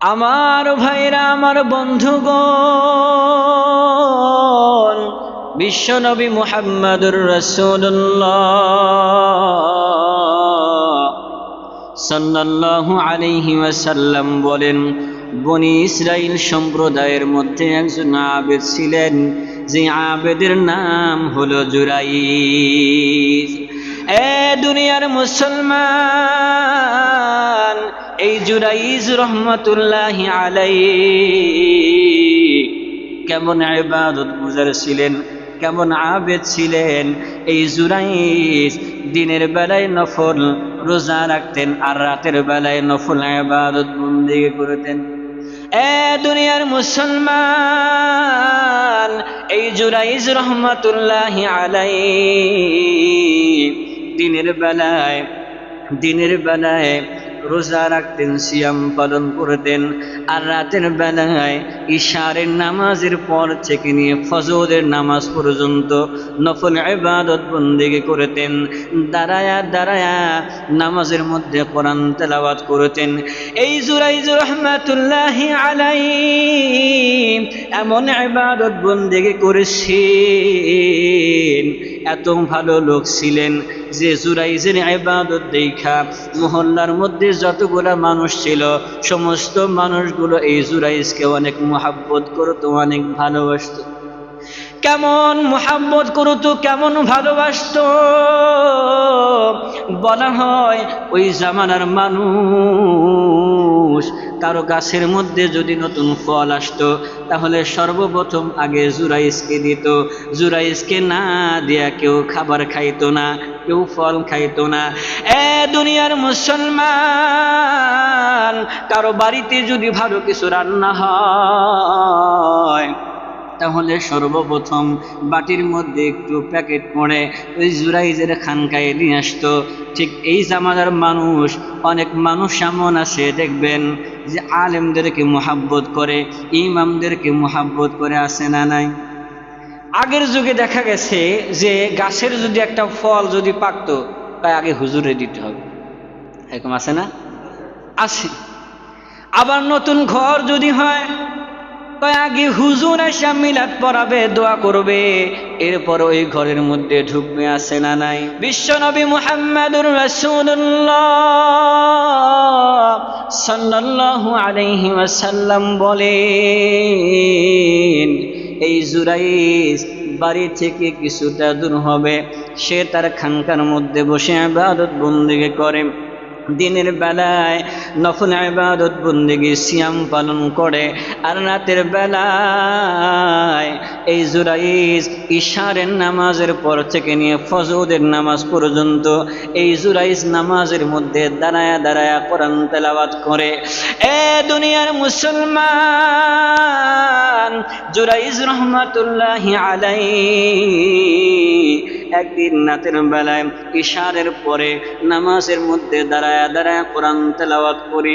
আমার ভাইরা, আমার বন্ধুগণ, বিশ্বনবী মুহাম্মদুর রসুল্লাহ সাল্লাল্লাহু আলাইহি ওয়াসাল্লাম বলেন, বনি ইসরাইল সম্প্রদায়ের মধ্যে একজন আবেদ ছিলেন, যে আবেদের নাম হলো জুরাইজ এ দুনিয়ার মুসলমান এই জুরাইজ রহমতুল্লাহ আলাই কেমন ইবাদত গুজার ছিলেন, কেমন আবেদ ছিলেন এই জুরাইজ। দিনের বেলায় নফল রোজা রাখতেন আর রাতের বেলায় নফল ইবাদত বন্দিগি করতেন। এ দুনিয়ার মুসলমান, এই জুরাইজ রহমতুল্লাহ আলাই দিনের বেলায় দিনের বেলায় রোজা রাখতেন সিয়াম পালন করতেন আর রাতের বেলায় ইশারের নামাজের পর থেকে নিয়ে ফজরের নামাজ পর্যন্ত নফল ইবাদত বন্দিগি করতেন দাঁড়ায়া দাঁড়ায়া নামাজের মধ্যে কোরআন তেলাওয়াত করতেন এই জুরাইজ রহমাতুল্লাহ আলাই এমন ইবাদত বন্দিগি করেছেন এত ভালো লোক ছিলেন যে জুরাইজের ইবাদত দেখা মহল্লার মধ্যে যতগুলা মানুষ ছিল, সমস্ত মানুষগুলো এই জুরাইজকে অনেক মোহাব্বত করতো, অনেক ভালোবাসতো। কেমন মোহাব্বত করতো, কেমন ভালোবাসতো? বলা হয় ওই জামানার মানুষ কারও গাছের মধ্যে যদি নতুন ফল আসতো, তাহলে সর্বপ্রথম আগে জুরাইসকে দিত। জুরাইসকে না দিয়া কেউ খাবার খাইতো না, কেউ ফল খাইতো না। এ দুনিয়ার মুসলমান, কারও বাড়িতে যদি ভালো কিছু রান্না হয় তাহলে সর্বপ্রথম বাটির মধ্যে একটু প্যাকেট পড়ে ওই জুরাইজের খানকায় নিয়ে আসতো। ঠিক এই জামানার মানুষ, অনেক মানুষ এমন আছে, দেখবেন যে আলেমদেরকে মোহাব্বত করে, ইমামদেরকে মোহাব্বত করে আসে না নাই? আগের যুগে দেখা গেছে যে গাছের যদি একটা ফল যদি পাকতো, তাই আগে হুজুরে দিতে হবে। এরকম আছে না? আছে। আবার নতুন ঘর যদি হয় আগে হুজুর এসে মিলাদ পড়াবে, দোয়া করবে। এরপর ওই ঘরের মধ্যে ঢুকবে আসে না নাই? বিশ্বনবী মুহাম্মাদুর রাসূলুল্লাহ সাল্লাল্লাহু আলাইহি ওয়াসাল্লাম বলেন, এই জুরাইজ বাড়ি থেকে কিছুটা দূর হবে। সে তার খানকার মধ্যে বসে ইবাদত বন্দিকে করে। দিনের বেলায় নফল ইবাদত বন্দিগি সিয়াম পালন করে আর রাতের বেলায় এই জুরাইজ ইশারের নামাজের পর থেকে নিয়ে ফজরের নামাজ পর্যন্ত এই জুরাইজ নামাজের মধ্যে দাঁড়ায়া দাঁড়ায়া কোরআন তেলাওয়াত করে। এ দুনিয়ার মুসলমান জুরাইজ রহমাতুল্লাহ আলাই একদিন রাতের বেলায় ইশারের পরে নামাজের মধ্যে দাঁড়ায় দাঁড়ায় কোরআন তেলাওয়াত করি।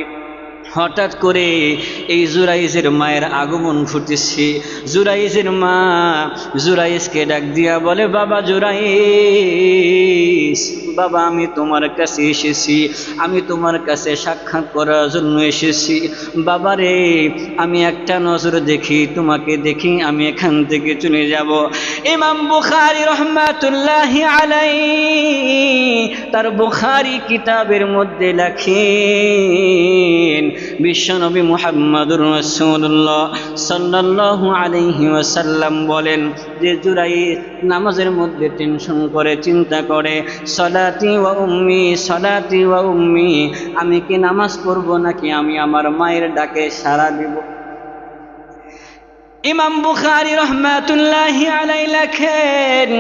হঠাৎ করে এই জুরাইজের মায়ের আগমন ঘটেছে। জুরাইজের মা জুরাইজকে ডাক দিয়া বলে, বাবা জুরাইজ, বাবা, আমি তোমার কাছে এসেছি। আমি তোমার কাছে সাক্ষাৎ করার জন্য এসেছি। বাবা রে, আমি একটা নজর দেখি, তোমাকে দেখি, আমি এখান থেকে চলে যাব। ইমাম বুখারি রহমাতুল্লাহ আলাই তার বুখারি কিতাবের মধ্যে লেখেন ওয়াসাল্লাম বলেন যে জুরাই নামাজের মধ্যে টেনশন করে, চিন্তা করে, সলাতি ওয়া উম্মি, সলাতি ওয়া উম্মি, আমি কি নামাজ পড়ব নাকি আমি আমার মায়ের ডাকে সাড়া দিব? ইমাম বুখারি রহমাতুল্লাহ আলাই লেখেন,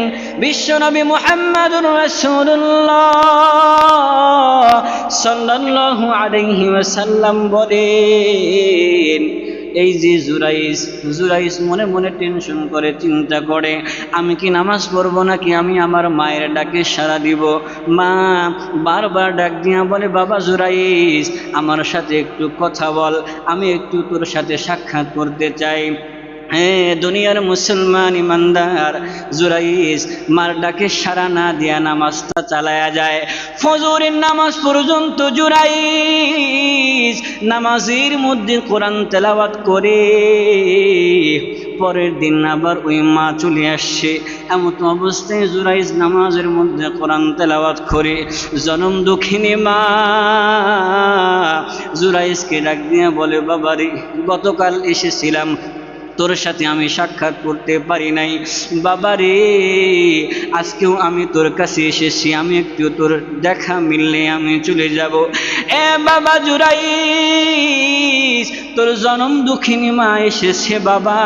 বিশ্বনবী মুহাম্মাদুর রাসূলুল্লাহ সাল্লাল্লাহু আলাইহি ওয়াসাল্লাম বলেন, এই যে জুরাইস জুরাইস মনে মনে টেনশন করে, চিন্তা করে, আমি কি নামাজ পড়ব নাকি আমি আমার মায়ের ডাকে সাড়া দিব? মা বারবার ডাক দিয়া বলে, বাবা জুরাইস আমার সাথে একটু কথা বল, আমি একটু তোর সাথে সাক্ষাৎ করতে চাই। এ দুনিয়ার মুসলমান ইমানদার জুরাইস মার ডাকে সারা না দিয়া নামাজটা চালায়া যায়। ফজরের নামাজ পর্যন্ত জুরাইস নামাজের মধ্যে কোরআন তেলাওয়াত করে। পরের দিন আবার ওই মা চলে আসছে। এমন অবস্থায় জুরাইজ নামাজের মধ্যে কোরআন তেলাওয়াত করে। জনম দুঃখিনী মা জুরাইজকে ডাক দিয়ে বলে, বাবারে, গতকাল এসেছিলাম তোর সাথে আমি সাক্ষাৎ করতে পারি নাই। বাবা রে আজকেও আমি তোর কাছে এসেছি, আমি একটু তোর দেখা মিললে আমি চলে যাব। এ বাবা জুরাই তোর জনম দুঃখিনী মা এসেছে বাবা।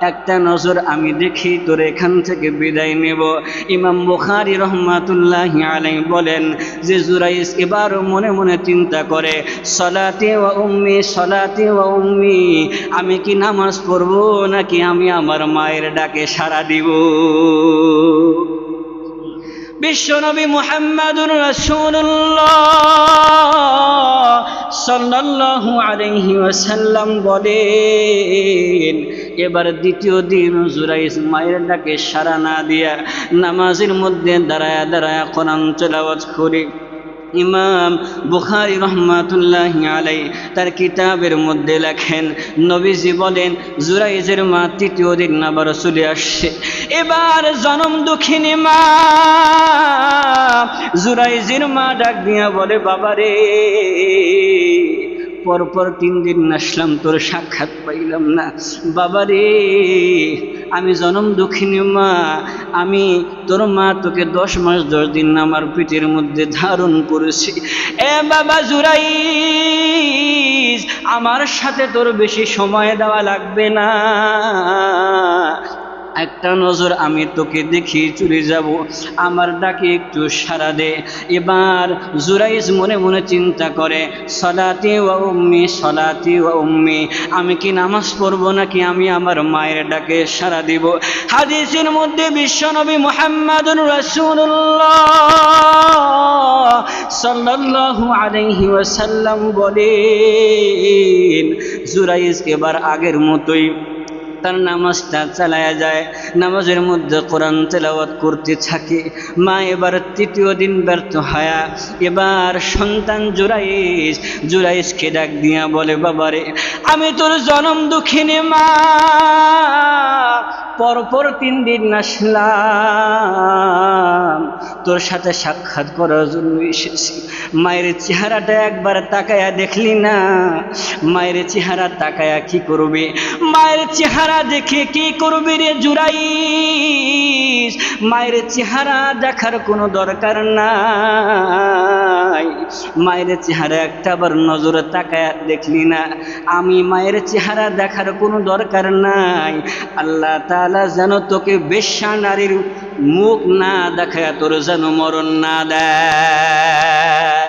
একটা নজর আমি দেখি, তোর এখান থেকে বিদায় নেব। ইমাম বুখারি রহমাতুল্লাহ আলাই বলেন যে জুরাইস এবার মনে মনে চিন্তা করে, সলাতে ও উম্মি, সলাতে ও উম্মি, আমি কি নামাজ পড়ব নাকি আমি আমার মায়ের ডাকে সাড়া দিব? বিশ্বনবী মুহাম্মাদুর রাসূলুল্লাহ সাল্লাল্লাহু আলাইহি ওয়াসাল্লাম বলেন, এবার দ্বিতীয় দিন জুরাইস মায়ের ডাকে সাড়া না দিয়া নামাজের মধ্যে দাঁড়ায় দাঁড়ায় কোরআন তেলাওয়াত করে। ইমাম বুখারি রহমাতুল্লাহ আলাই তার কিতাবের মধ্যে লেখেন, নবীজি বলেন জুরাইজের মা তৃতীয় দিন আবার চলে আসছে। এবার জনম দুঃখিনী মা জুরাইজের মা ডাক দিয়া বলে বাবারে পরপর তিন দিন আসলাম, তোর সাক্ষাৎ পাইলাম না। বাবারে আমি জনম দুঃখিনী মা। আমি তোর মা, তোকে দশ মাস দশ দিন আমার পিঠের মধ্যে ধারণ করেছি। এ বাবা জুরাই আমার সাথে তোর বেশি সময় দেওয়া লাগবে না। একটা নজর আমি তোকে দেখি চলে যাব। আমার ডাকে একটু সারা দে। এবার জুরাইজ মনে মনে চিন্তা করে, সলাতি ও উম্মি, সলাতি ও উম্মি, আমি কি নামাজ পড়ব নাকি আমি আমার মায়ের ডাকে সারা দিব? হাদিসের মধ্যে বিশ্বনবী মোহাম্মদুর রাসূলুল্লাহ সাল্লাল্লাহু আলাইহি ওয়াসাল্লাম বলেন জুরাইজ এবার আগের মতোই তার নামাজটা চালায়া যায়। নামাজের মধ্যে কোরআন তেলাওয়াত করতে থাকে। মা এবার তৃতীয় দিন ব্যর্থ হয়া। এবার সন্তান জুরাইস জুরাইসকে ডাক দিয়া বলে, বাবারে, আমি তোর জনম দুঃখিনী, মা। পরপর তিন দিন আসলাম। তোর সাথে সাক্ষাৎ করার জন্য এসেছি। মায়ের চেহারাটা একবার তাকায়া দেখলি না? মায়ের চেহারা তাকায়া কি করবে? মায়ের চেহারা দেখে কি করবে রে জুরাইস মায়ের চেহারা দেখার কোনো দরকার নাই। মায়ের চেহারা একটা আবার নজরে তাকায়া দেখলি না? আমি মায়ের চেহারা দেখার কোনো দরকার নাই। আল্লাহ তালা যেন তোকে বেশ্যা নারীর মুখ না দেখায় তোর যেন মরণ না দেয়।